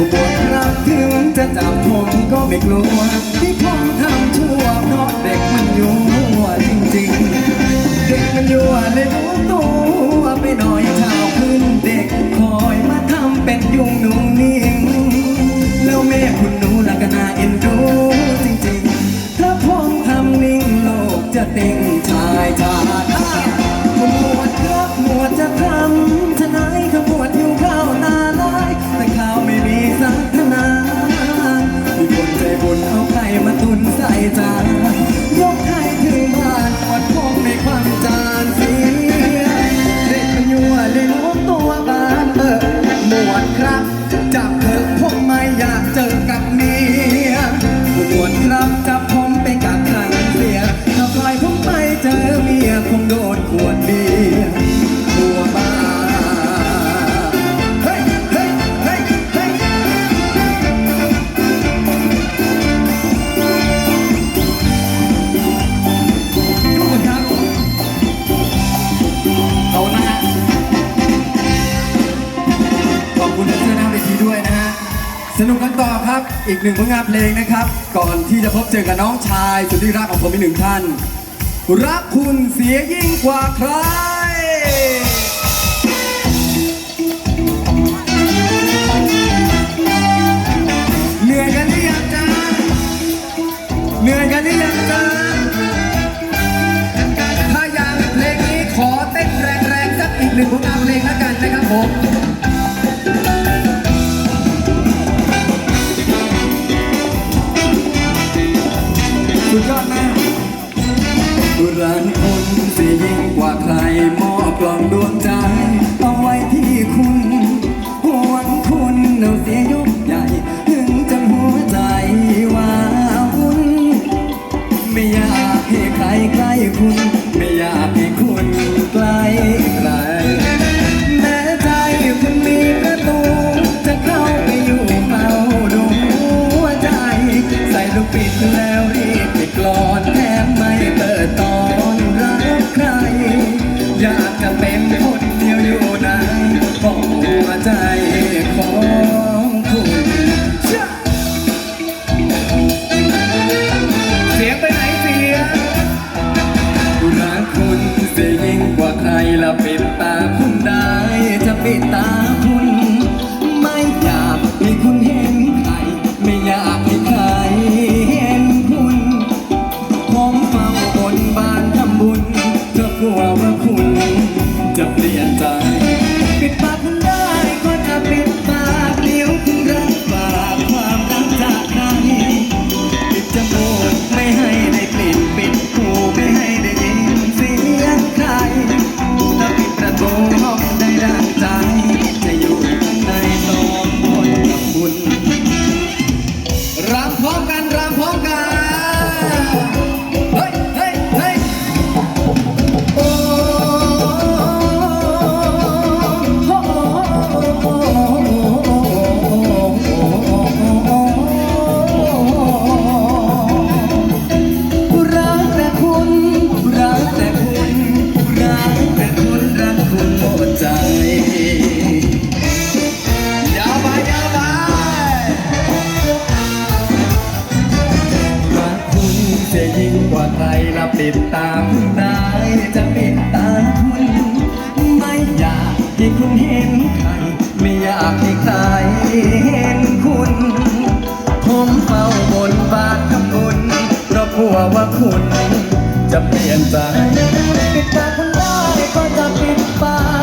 ขบวดรักถึงจะจับผมก็ไม่กลัวที่ผมทำชั่วเพราะเด็กมันอยู่ ด้วยนะฮะ สนุกกันต่อครับ อีกหนึ่งผลงานเพลงนะครับ ก่อนที่จะพบเจอกับน้องชายสุดที่รักของผมอีกหนึ่งท่าน รักคุณเสียยิ่งกว่าใคร สียิ่งกว่าใคร ได้จะปิดตา ใครละปิดตามได้จะปิดตาคุณไม่อยากให้คุณเห็นใครไม่อยากให้ใครเห็นคุณผมเฝ้าบนบาทคบคุณเพราะกลัวว่าคุณจะเปลี่ยนใจปิดตาคุณได้ก็จะปิดตา